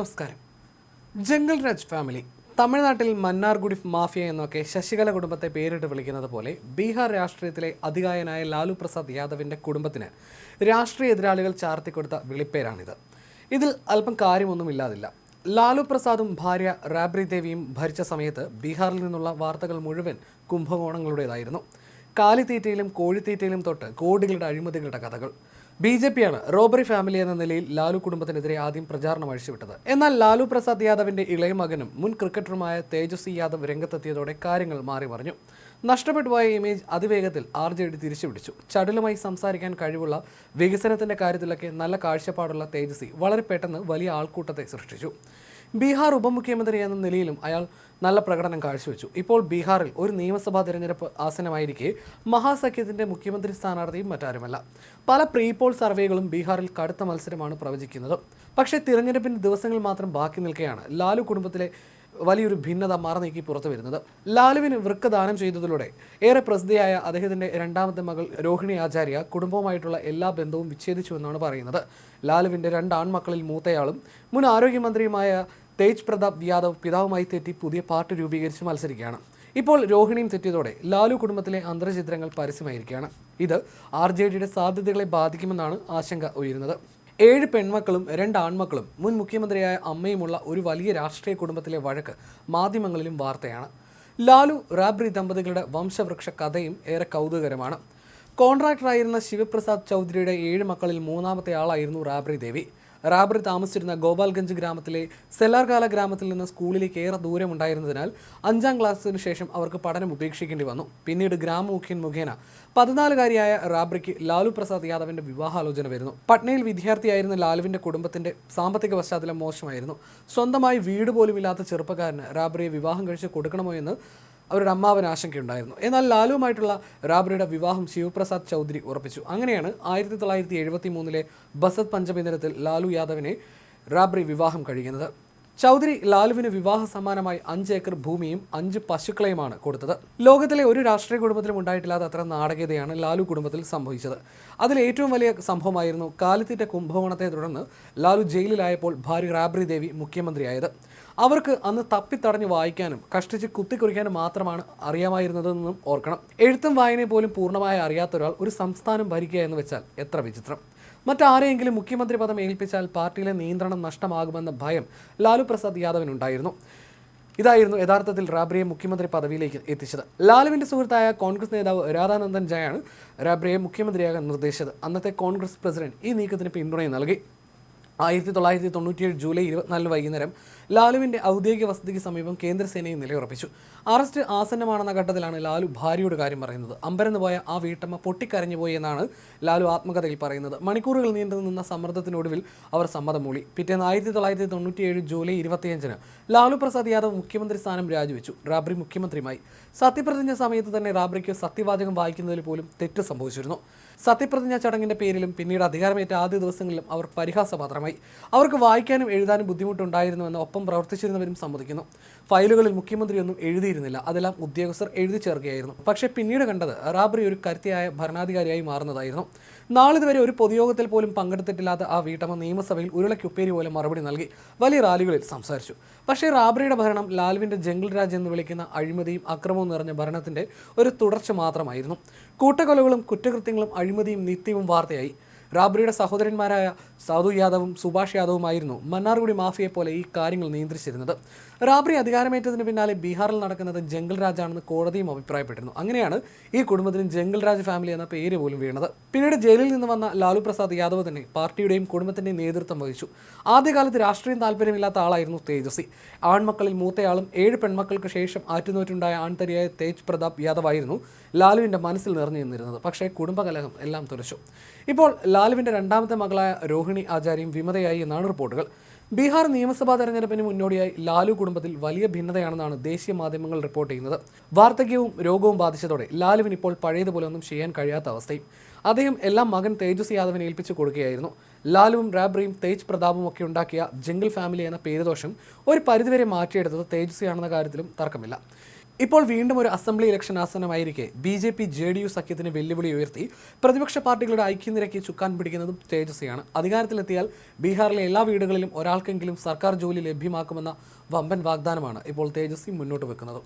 നമസ്കാരം. Jungle Raj family തമിഴ്നാട്ടിൽ Mannargudi mafia എന്നൊക്കെ ശശികല കുടുംബത്തെ പേരിട്ട് വിളിക്കുന്നത് പോലെ ബീഹാർ രാഷ്ട്രീയത്തിലെ അധികായനായ ലാലു പ്രസാദ് യാദവിന്റെ കുടുംബത്തിന് രാഷ്ട്രീയ എതിരാളികൾ ചാർത്തിക്കൊടുത്ത വിളിപ്പേരാണിത്. ഇതിൽ അല്പം കാര്യമൊന്നും ഇല്ലാതില്ല. ലാലു പ്രസാദും ഭാര്യ റാബ്രി ദേവിയും ഭരിച്ച സമയത്ത് ബീഹാറിൽ നിന്നുള്ള വാർത്തകൾ മുഴുവൻ കുംഭകോണങ്ങളുടേതായിരുന്നു. കാലിത്തീറ്റയിലും കോഴിത്തീറ്റയിലും തൊട്ട് കോടികളുടെ അഴിമതികളുടെ കഥകൾ. ബി ജെ പിയാണ് റോബറി ഫാമിലി എന്ന നിലയിൽ ലാലു കുടുംബത്തിനെതിരെ ആദ്യം പ്രചാരണം അഴിച്ചുവിട്ടത്. എന്നാൽ ലാലു പ്രസാദ് യാദവിന്റെ ഇളയ മകനും മുൻ ക്രിക്കറ്ററുമായ തേജസ്വി യാദവ് രംഗത്തെത്തിയതോടെ കാര്യങ്ങൾ മാറി പറഞ്ഞു നഷ്ടപ്പെട്ടുപോയ ഇമേജ് അതിവേഗത്തിൽ ആർ ജെ ഡി തിരിച്ചുപിടിച്ചു. ചടുലമായി സംസാരിക്കാൻ കഴിവുള്ള വികസനത്തിന്റെ കാര്യത്തിലൊക്കെ നല്ല കാഴ്ചപ്പാടുള്ള തേജസ്വി വളരെ പെട്ടെന്ന് വലിയ ആൾക്കൂട്ടത്തെ സൃഷ്ടിച്ചു. ബീഹാർ ഉപമുഖ്യമന്ത്രി എന്ന നിലയിലും അയാൾ നല്ല പ്രകടനം കാഴ്ചവെച്ചു. ഇപ്പോൾ ബീഹാറിൽ ഒരു നിയമസഭാ തെരഞ്ഞെടുപ്പ് ആസനമായിരിക്കെ മഹാസഖ്യത്തിന്റെ മുഖ്യമന്ത്രി സ്ഥാനാർത്ഥിയും മറ്റാരുമല്ല. പല പ്രീപോൾ സർവേകളും ബീഹാറിൽ കടുത്ത മത്സരമാണ് പ്രവചിക്കുന്നത്. പക്ഷേ തിരഞ്ഞെടുപ്പിന്റെ ദിവസങ്ങൾ മാത്രം ബാക്കി നിൽക്കുകയാണ് ലാലു കുടുംബത്തിലെ വലിയൊരു ഭിന്നത മറനീക്കി പുറത്തു വരുന്നത്. ലാലുവിന് വൃക്ക ദാനം ചെയ്തതിലൂടെ ഏറെ പ്രസിദ്ധിയായ അദ്ദേഹത്തിന്റെ രണ്ടാമത്തെ മകൾ രോഹിണി ആചാര്യ കുടുംബവുമായിട്ടുള്ള എല്ലാ ബന്ധവും വിച്ഛേദിച്ചു എന്നാണ് പറയുന്നത്. ലാലുവിന്റെ രണ്ട് ആൺമക്കളിൽ മൂത്തയാളും മുൻ ആരോഗ്യമന്ത്രിയുമായ തേജ് പ്രതാപ് യാദവ് പിതാവുമായി തെറ്റി പുതിയ പാർട്ടി രൂപീകരിച്ച് മത്സരിക്കുകയാണ്. ഇപ്പോൾ രോഹിണിയും തെറ്റിയതോടെ ലാലു കുടുംബത്തിലെ അന്തർചിത്രങ്ങൾ പരസ്യമായിരിക്കുകയാണ്. ഇത് ആർ ജെ ഡിയുടെ സാധ്യതകളെ ബാധിക്കുമെന്നാണ് ആശങ്ക ഉയരുന്നത്. ഏഴ് പെൺമക്കളും രണ്ട് ആൺമക്കളും മുൻ മുഖ്യമന്ത്രിയായ അമ്മയുമുള്ള ഒരു വലിയ രാഷ്ട്രീയ കുടുംബത്തിലെ വഴക്ക് മാധ്യമങ്ങളിലും വാർത്തയാണ്. ലാലു റാബ്രി ദമ്പതികളുടെ വംശവൃക്ഷ കഥയും ഏറെ കൗതുകരമാണ്. കോൺട്രാക്ടറായിരുന്ന ശിവപ്രസാദ് ചൗധരിയുടെ ഏഴ് മക്കളിൽ മൂന്നാമത്തെ ആളായിരുന്നു റാബ്രി ദേവി. റാബ്രി താമസിച്ചിരുന്ന ഗോപാൽഗഞ്ച് ഗ്രാമത്തിലെ സെല്ലാർകാല ഗ്രാമത്തിൽ നിന്ന് സ്കൂളിലേക്ക് ഏറെ ദൂരമുണ്ടായിരുന്നതിനാൽ അഞ്ചാം ക്ലാസ്സിന് ശേഷം അവർക്ക് പഠനം ഉപേക്ഷിക്കേണ്ടി വന്നു. പിന്നീട് ഗ്രാമമുഖ്യൻ മുഖേന പതിനാലുകാരിയായ റാബ്രിക്ക് ലാലു പ്രസാദ് യാദവിന്റെ വിവാഹാലോചന വരുന്നു. പട്നയിൽ വിദ്യാർത്ഥിയായിരുന്ന ലാലുവിന്റെ കുടുംബത്തിന്റെ സാമ്പത്തിക പശ്ചാത്തലം മോശമായിരുന്നു. സ്വന്തമായി വീട് പോലുമില്ലാത്ത ചെറുപ്പക്കാരന് റാബ്രിയെ വിവാഹം കഴിച്ച് കൊടുക്കണമോ എന്ന് അവരുടെ അമ്മാവന് ആശങ്കയുണ്ടായിരുന്നു. എന്നാൽ ലാലുവുമായിട്ടുള്ള റാബ്രിയുടെ വിവാഹം ശിവപ്രസാദ് ചൗധരി ഉറപ്പിച്ചു. അങ്ങനെയാണ് ആയിരത്തി തൊള്ളായിരത്തി എഴുപത്തി മൂന്നിലെ ബസത് പഞ്ചമി ദിനത്തിൽ ലാലു യാദവിനെ റാബ്രി വിവാഹം കഴിക്കുന്നത്. ചൗധരി ലാലുവിന് വിവാഹ സമ്മാനമായി അഞ്ച് ഏക്കർ ഭൂമിയും അഞ്ച് പശുക്കളെയുമാണ് കൊടുത്തത്. ലോകത്തിലെ ഒരു രാഷ്ട്രീയ കുടുംബത്തിലും ഉണ്ടായിട്ടില്ലാത്ത അത്ര നാടകീയതയാണ് ലാലു കുടുംബത്തിൽ സംഭവിച്ചത്. അതിൽ ഏറ്റവും വലിയ സംഭവമായിരുന്നു കാലിത്തീറ്റ കുംഭകോണത്തെ തുടർന്ന് ലാലു ജയിലിലായപ്പോൾ ഭാര്യ റാബ്രി ദേവി മുഖ്യമന്ത്രിയായത്. അവർക്ക് അന്ന് തപ്പിത്തടഞ്ഞ് വായിക്കാനും കഷ്ടിച്ച് കുത്തിക്കുറിക്കാനും മാത്രമാണ് അറിയാമായിരുന്നതെന്നും ഓർക്കണം. എഴുത്തും വായനയും പോലും പൂർണമായി അറിയാത്ത ഒരാൾ ഒരു സംസ്ഥാനം ഭരിക്കുക എന്ന് വെച്ചാൽ എത്ര വിചിത്രം. മറ്റാരെയെങ്കിലും മുഖ്യമന്ത്രി പദം ഏൽപ്പിച്ചാൽ പാർട്ടിയിലെ നിയന്ത്രണം നഷ്ടമാകുമെന്ന ഭയം ലാലു പ്രസാദ് യാദവിനുണ്ടായിരുന്നു. ഇതായിരുന്നു യഥാർത്ഥത്തിൽ റാബ്രിയെ മുഖ്യമന്ത്രി പദവിയിലേക്ക് എത്തിച്ചത്. ലാലുവിന്റെ സുഹൃത്തായ കോൺഗ്രസ് നേതാവ് രാധാനന്ദൻ ജയാണ് റാബ്രിയെ മുഖ്യമന്ത്രിയാകാൻ നിർദ്ദേശിച്ചത്. അന്നത്തെ കോൺഗ്രസ് പ്രസിഡന്റ് ഈ നീക്കത്തിന് പിന്തുണയും നൽകി. ആയിരത്തി തൊള്ളായിരത്തി തൊണ്ണൂറ്റിയേഴ് ജൂലൈ ഇരുപത്തിനാലിന് വൈകുന്നേരം ലാലുവിന്റെ ഔദ്യോഗിക വസതിക്ക് സമീപം കേന്ദ്രസേനയെ നിലയുറപ്പിച്ചു. അറസ്റ്റ് ആസന്നമാണെന്ന ഘട്ടത്തിലാണ് ലാലു ഭാര്യയുടെ കാര്യം പറയുന്നത്. അമ്പരന്ന് പോയ ആ വീട്ടമ്മ പൊട്ടിക്കരഞ്ഞു പോയി എന്നാണ് ലാലു ആത്മകഥയിൽ പറയുന്നത്. മണിക്കൂറുകൾ നീണ്ടു നിന്ന സമ്മർദ്ദത്തിനൊടുവിൽ അവർ സമ്മതം മൂളി. പിറ്റേന്ന് ആയിരത്തി തൊള്ളായിരത്തി തൊണ്ണൂറ്റിയേഴ് ജൂലൈ ഇരുപത്തിയഞ്ചിന് ലാലു പ്രസാദ് യാദവ് മുഖ്യമന്ത്രി സ്ഥാനം രാജിവെച്ചു. റാബ്രി മുഖ്യമന്ത്രിയുമായി. സത്യപ്രതിജ്ഞ സമയത്ത് തന്നെ റാബ്രിക്ക് സത്യവാചകം വായിക്കുന്നതിൽ പോലും തെറ്റ് സംഭവിച്ചിരുന്നു. സത്യപ്രതിജ്ഞ ചടങ്ങിന്റെ പേരിലും പിന്നീട് അധികാരമേറ്റ ആദ്യ ദിവസങ്ങളിലും അവർ പരിഹാസപാത്രമായി. അവർക്ക് വായിക്കാനും എഴുതാനും ബുദ്ധിമുട്ടുണ്ടായിരുന്നുവെന്ന് ഒപ്പം പ്രവർത്തിച്ചിരുന്നവരും സമ്മതിക്കുന്നു. ഫയലുകളിൽ മുഖ്യമന്ത്രിയൊന്നും എഴുതിയിരുന്നില്ല. അതെല്ലാം ഉദ്യോഗസ്ഥർ എഴുതി ചേർക്കുകയായിരുന്നു. പക്ഷേ പിന്നീട് കണ്ടത് റാബ്രി ഒരു കരുത്തിയായ ഭരണാധികാരിയായി മാറുന്നതായിരുന്നു. നാളിതുവരെ ഒരു പൊതുയോഗത്തിൽ പോലും പങ്കെടുത്തിട്ടില്ലാത്ത ആ വീട്ടമ്മ നിയമസഭയിൽ ഉരുളയ്ക്കുപ്പേരി പോലെ മറുപടി നൽകി വലിയ റാലികളിൽ സംസാരിച്ചു. പക്ഷേ റാബ്രിയുടെ ഭരണം ലാലുവിന്റെ ജംഗിൾ രാജ് എന്ന് വിളിക്കുന്ന അഴിമതിയും അക്രമവും നിറഞ്ഞ ഭരണത്തിന്റെ ഒരു തുടർച്ച മാത്രമായിരുന്നു. കൂട്ടക്കൊലകളും കുറ്റകൃത്യങ്ങളും അഴിമതിയും നിത്യവും വാർത്തയായി. റാബ്രിയുടെ സഹോദരന്മാരായ സാധു യാദവും സുഭാഷ് യാദവുമായിരുന്നു മന്നാർഗുഡി മാഫിയെ പോലെ ഈ കാര്യങ്ങൾ നിയന്ത്രിച്ചിരുന്നത്. റാബ്രി അധികാരമേറ്റതിന് പിന്നാലെ ബീഹാറിൽ നടക്കുന്നത് ജംഗിൾ രാജാണെന്ന് കോടതിയും അഭിപ്രായപ്പെട്ടിരുന്നു. അങ്ങനെയാണ് ഈ കുടുംബത്തിന് ജംഗിൾ രാജ് ഫാമിലി എന്ന പേര് പോലും വീണത്. പിന്നീട് ജയിലിൽ നിന്ന് വന്ന ലാലു പ്രസാദ് യാദവ് തന്നെ പാർട്ടിയുടെയും കുടുംബത്തിന്റെയും നേതൃത്വം വഹിച്ചു. ആദ്യകാലത്ത് രാഷ്ട്രീയം താല്പര്യമില്ലാത്ത ആളായിരുന്നു തേജസ്വി. ആൺമക്കളിൽ മൂത്തയാളും ഏഴ് പെൺമക്കൾക്ക് ശേഷം ആറ്റുനോറ്റുണ്ടായ ആൺതരിയായ തേജ് പ്രതാപ് യാദവ് ആയിരുന്നു ലാലുവിന്റെ മനസ്സിൽ നിറഞ്ഞു നിന്നിരുന്നത്. പക്ഷേ കുടുംബകലഹം എല്ലാം തുലച്ചു ഇപ്പോൾ ലാലുവിന്റെ രണ്ടാമത്തെ മകളായ രോഹിണി ആചാര്യം വിമതയായി എന്നാണ് റിപ്പോർട്ടുകൾ. ബീഹാർ നിയമസഭാ തെരഞ്ഞെടുപ്പിന് മുന്നോടിയായി ലാലു കുടുംബത്തിൽ വലിയ ഭിന്നതയാണെന്നാണ് ദേശീയ മാധ്യമങ്ങൾ റിപ്പോർട്ട് ചെയ്യുന്നത്. വാർദ്ധക്യവും രോഗവും ബാധിച്ചതോടെ ലാലുവിന് ഇപ്പോൾ പഴയതുപോലെ ഒന്നും ചെയ്യാൻ കഴിയാത്ത അവസ്ഥയും. അദ്ദേഹം എല്ലാം മകൻ തേജസ് യാദവിനെ ഏൽപ്പിച്ചു കൊടുക്കുകയായിരുന്നു. ലാലുവും റാബ്രിയും തേജ് പ്രതാപും ഒക്കെ ഉണ്ടാക്കിയ ജംഗിൾ ഫാമിലി എന്ന പേരുദോഷം ഒരു പരിധിവരെ മാറ്റിയെടുത്തത് തേജസ്വിയാണെന്ന കാര്യത്തിലും തർക്കമില്ല. ഇപ്പോൾ വീണ്ടും ഒരു assembly election ആസന്നമായിരിക്കെ. B J P J D U സഖ്യത്തിന് വെല്ലുവിളി ഉയർത്തി. പ്രതിപക്ഷ പാർട്ടികളുടെ ഐക്യനിരക്ക് ചുക്കാൻ പിടിക്കുന്നതും തേജസ്വിയാണ് അധികാരത്തിലെത്തിയാൽ ബീഹാറിലെ എല്ലാ വീടുകളിലും ഒരാൾക്കെങ്കിലും സർക്കാർ ജോലി ലഭ്യമാക്കുമെന്ന വമ്പൻ വാഗ്ദാനമാണ് ഇപ്പോൾ തേജസ്വി മുന്നോട്ട് വെക്കുന്നത്.